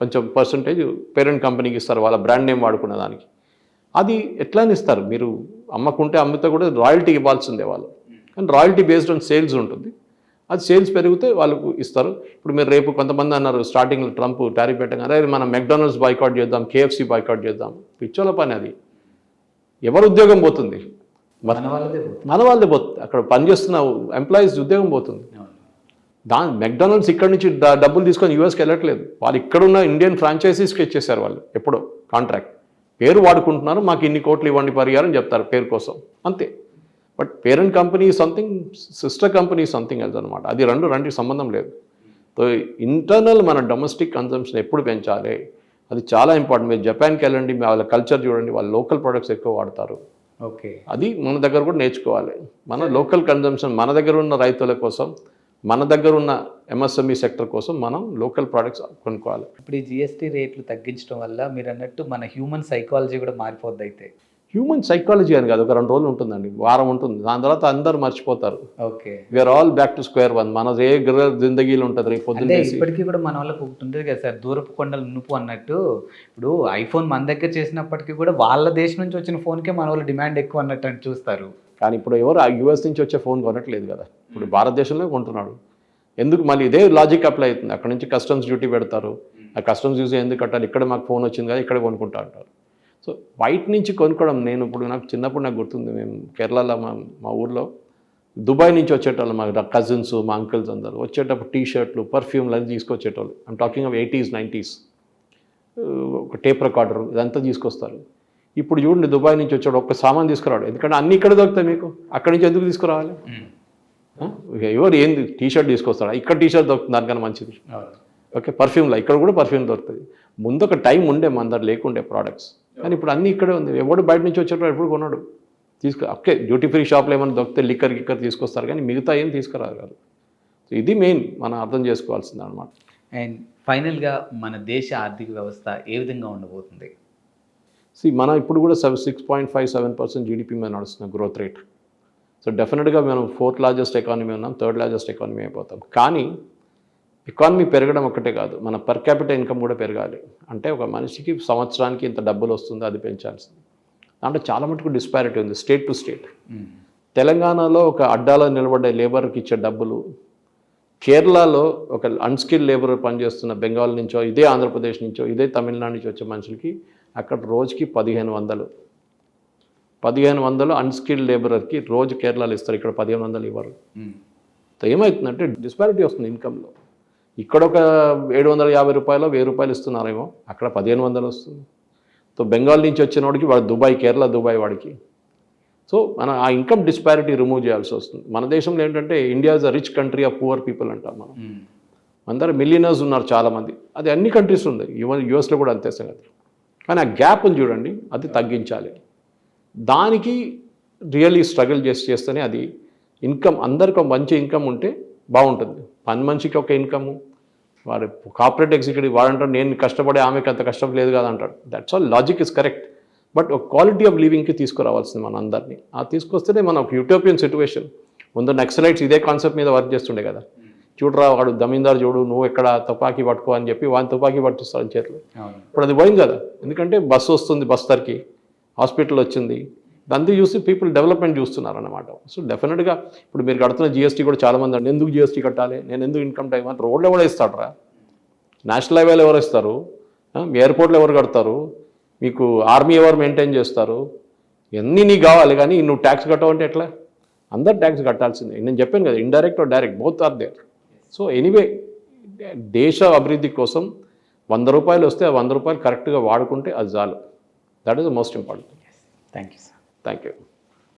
కొంచెం పర్సంటేజ్ పేరెంట్ కంపెనీకి ఇస్తారు వాళ్ళ బ్రాండ్ నేమ్ వాడుకునే దానికి. అది ఎట్లా ఇస్తారు. మీరు అమ్మకుంటే అమ్మితే కూడా రాయల్టీ ఇవ్వాల్సిందే వాళ్ళు. కానీ రాయల్టీ బేస్డ్ ఆన్ సేల్స్ ఉంటుంది. అది సేల్స్ పెరిగితే వాళ్ళకు ఇస్తారు. ఇప్పుడు మీరు రేపు కొంతమంది అన్నారు స్టార్టింగ్లో ట్రంప్ టారిఫ్ పెట్టగానే అరే మనం మెక్డానల్డ్స్ బాయ్కాట్ చేద్దాం కేఎఫ్సీ బాయ్కాట్ చేద్దాం. పిచ్చోల పని అది. ఎవరు ఉద్యోగం పోతుంది? మన వాళ్ళదే పోతుంది. మన వాళ్ళదే పోతుంది. అక్కడ పనిచేస్తున్న ఎంప్లాయీస్ ఉద్యోగం పోతుంది. దాని మెక్డానల్డ్స్ ఇక్కడ నుంచి డబ్బులు తీసుకొని యూఎస్కి వెళ్ళట్లేదు. వాళ్ళు ఇక్కడున్న ఇండియన్ ఫ్రాంచైజీస్కి ఇచ్చేసారు వాళ్ళు ఎప్పుడో కాంట్రాక్ట్ పేరు వాడుకుంటున్నారు మాకు ఇన్ని కోట్లు ఇవ్వండి పరిహారం చెప్తారు పేరు కోసం. అంతే. But parent company something sister company something else అనమాట అది రెండు రెండుకి సంబంధం లేదు. సో ఇంటర్నల్ మన డొమెస్టిక్ కన్సంప్షన్ ఎప్పుడు పెంచాలి? అది చాలా ఇంపార్టెంట్ మీరు జపాన్కి వెళ్ళండి మీ వాళ్ళ కల్చర్ చూడండి వాళ్ళు లోకల్ ప్రొడక్ట్స్ ఎక్కువ వాడతారు. ఓకే అది మన దగ్గర కూడా నేర్చుకోవాలి. మన లోకల్ కన్జంప్షన్ మన దగ్గర ఉన్న రైతుల కోసం మన దగ్గర ఉన్న ఎంఎస్ఎంఈ సెక్టర్ కోసం మనం లోకల్ ప్రోడక్ట్స్ కొనుక్కోవాలి. ఇప్పుడు ఈ జిఎస్టీ రేట్లు తగ్గించడం వల్ల మీరు అన్నట్టు మన హ్యూమన్ సైకాలజీ కూడా మారిపోద్ది అయితే. హ్యూమన్ సైకాలజీ అని కాదు ఒక రెండు రోజులు ఉంటుందండి వారం ఉంటుంది. దాని తర్వాత అందరూ మర్చిపోతారు. Okay. We're all back to square one మన ఏ గ్ర జిందగీలో ఉంటుంది రేపు పొద్దున్న ఇప్పటికీ కూడా మన వాళ్ళకి ఒకటి ఉంటుంది కదా సార్ దూరపు కొండలు నుప్పు అన్నట్టు. ఇప్పుడు ఐఫోన్ మన దగ్గర చేసినప్పటికీ కూడా వాళ్ళ దేశం నుంచి వచ్చిన ఫోన్కే మన వాళ్ళు డిమాండ్ ఎక్కువ అన్నట్టు అని చూస్తారు. కానీ ఇప్పుడు ఎవరు ఆ యూఎస్ నుంచి వచ్చే ఫోన్ కొనట్లేదు కదా. ఇప్పుడు భారతదేశంలో కొంటున్నాడు. ఎందుకు మళ్ళీ ఇదే లాజిక్ అప్లై అవుతుంది. అక్కడ నుంచి కస్టమ్స్ డ్యూటీ పెడతారు. ఆ కస్టమ్స్ డ్యూటీ ఎందుకు కట్టాలి? ఇక్కడ మాకు ఫోన్ వచ్చింది కదా ఇక్కడ కొనుక్కుంటా అంటారు. సో బయట నుంచి కొనుక్కోవడం నేను ఇప్పుడు నాకు చిన్నప్పుడు నాకు గుర్తుంది. మేము కేరళలో మా మా ఊర్లో దుబాయ్ నుంచి వచ్చేటోళ్ళు మా కజిన్స్ మా అంకుల్స్ అందరు వచ్చేటప్పుడు టీ షర్ట్లు పర్ఫ్యూమ్లు అది తీసుకొచ్చేటోళ్ళు. I'm talking of eighties nineties ఒక టేప్ రికార్డర్ ఇదంతా తీసుకొస్తారు. ఇప్పుడు చూడండి దుబాయ్ నుంచి వచ్చాడు ఒక్క సామాన్ తీసుకురాడు. ఎందుకంటే అన్ని ఇక్కడ దొరుకుతాయి మీకు. అక్కడి నుంచి ఎందుకు తీసుకురావాలి? ఎవరు ఏంది టీ షర్ట్ తీసుకొస్తాడు? ఇక్కడ టీ షర్ట్ దొరుకుతుంది దానికన్నా మంచిది. ఓకే పర్ఫ్యూమ్లో ఇక్కడ కూడా పర్ఫ్యూమ్ దొరుకుతుంది. ముందు ఒక టైం ఉండే మన దగ్గర లేకుండే ప్రోడక్ట్స్ కానీ ఇప్పుడు అన్నీ ఇక్కడే ఉంది. ఎవడు బయట నుంచి వచ్చేటప్పుడు ఎప్పుడు కొన్నాడు? తీసుకు ఓకే డ్యూటీ ఫ్రీ షాప్లో ఏమైనా దొరికితే లిక్కర్ గిక్కర్ తీసుకొస్తారు కానీ మిగతా ఏం తీసుకురారు కాదు. సో ఇది మెయిన్ మనం అర్థం చేసుకోవాల్సింది అనమాట అండ్ ఫైనల్గా మన దేశ ఆర్థిక వ్యవస్థ ఏ విధంగా ఉండబోతుంది? సి మనం ఇప్పుడు కూడా seven six point five seven percent GDP మీద నడుస్తున్న గ్రోత్ రేట్ సో డెఫినెట్గా మనం ఫోర్త్ లార్జెస్ట్ ఎకానమీ ఉన్నాం థర్డ్ లార్జెస్ట్ ఎకానమీ అయిపోతాం. కానీ ఎకానమీ పెరగడం ఒక్కటే కాదు మన పర్ క్యాపిటల్ ఇన్కమ్ కూడా పెరగాలి. అంటే ఒక మనిషికి సంవత్సరానికి ఇంత డబ్బులు వస్తుందో అది పెంచాల్సింది. దాంట్లో చాలా మటుకు డిస్పారిటీ ఉంది స్టేట్ టు స్టేట్ తెలంగాణలో ఒక అడ్డాలో నిలబడే లేబర్కి ఇచ్చే డబ్బులు కేరళలో ఒక అన్స్కిల్ లేబర్ పనిచేస్తున్న బెంగాల్ నుంచో ఇదే ఆంధ్రప్రదేశ్ నుంచో ఇదే తమిళనాడు నుంచి వచ్చే మనుషులకి అక్కడ రోజుకి పదిహేను వందలు. పదిహేను వందలు అన్స్కిల్డ్ లేబరర్కి రోజు కేరళలో ఇస్తారు. ఇక్కడ పదిహేను వందలు ఇవ్వరు. ఏమవుతుందంటే డిస్పారిటీ వస్తుంది ఇన్కంలో ఇక్కడ ఒక ఏడు వందల యాభై రూపాయలు వెయ్యి రూపాయలు ఇస్తున్నారేమో అక్కడ పదిహేను వందలు వస్తుంది. సో బెంగాల్ నుంచి వచ్చిన వాడికి వాడు దుబాయ్ కేరళ దుబాయ్ వాడికి. సో మన ఆ ఇన్కమ్ డిస్పారిటీ రిమూవ్ చేయాల్సి వస్తుంది. మన దేశంలో ఏంటంటే India is a rich country of poor people అంటాం మనం. అందరూ మిలియనర్స్ ఉన్నారు చాలామంది. అది అన్ని కంట్రీస్ ఉంది. యుఎస్లో కూడా అంతే సంగతి. కానీ ఆ గ్యాప్ని చూడండి అది తగ్గించాలి. దానికి రియల్లీ స్ట్రగుల్ చేసి చేస్తేనే అది ఇన్కమ్ అందరికి మంచి ఇన్కమ్ ఉంటే బాగుంటుంది. పని మనిషికి ఒక ఇన్కము వాడు కార్పొరేట్ ఎగ్జిక్యూటివ్ వాడంటాడు నేను కష్టపడే ఆమెకి అంత కష్టం లేదు కదా అంటాడు. That's all logic is correct but ఒక క్వాలిటీ ఆఫ్ లివింగ్కి తీసుకురావాల్సింది మన అందరినీ. ఆ తీసుకొస్తేనే మన ఒక యూటోపియన్ సిచ్యువేషన్ ముందు నక్సలైట్స్ ఇదే కాన్సెప్ట్ మీద వర్క్ చేస్తుండే కదా. చూడరా వాడు జమీందార్ చూడు నువ్వు ఎక్కడ తుపాకీ పట్టుకో అని చెప్పి వాడిని తుపాకీ పట్టిస్తారని చేతులు. ఇప్పుడు అది పోయింది కదా. ఎందుకంటే బస్సు వస్తుంది బస్తర్కి హాస్పిటల్ వచ్చింది. దాన్ని చూసి పీపుల్ డెవలప్మెంట్ చూస్తున్నారు అన్నమాట సో డెఫినెట్గా ఇప్పుడు మీరు కడుతున్న జిఎస్టీ కూడా చాలామంది అండి ఎందుకు జిఎస్టీ కట్టాలి? నేను ఎందుకు ఇన్కమ్ ట్యాక్స్ అంటే రోడ్లు ఎవరు ఇస్తాడరా నేషనల్ హైవేలు ఎవరు ఇస్తారు ఎయిర్పోర్ట్లు ఎవరు కడతారు? మీకు ఆర్మీ ఎవరు మెయింటైన్ చేస్తారు? ఇవన్నీ నీకు కావాలి కానీ నువ్వు ట్యాక్స్ కట్టవంటే ఎట్లా? అందరు ట్యాక్స్ కట్టాల్సిందే. నేను చెప్పాను కదా indirect direct both are there so anyway దేశ అభివృద్ధి కోసం వంద రూపాయలు వస్తే ఆ వంద రూపాయలు కరెక్ట్గా వాడుకుంటే అది చాలు. That is the most important thank you sir thank you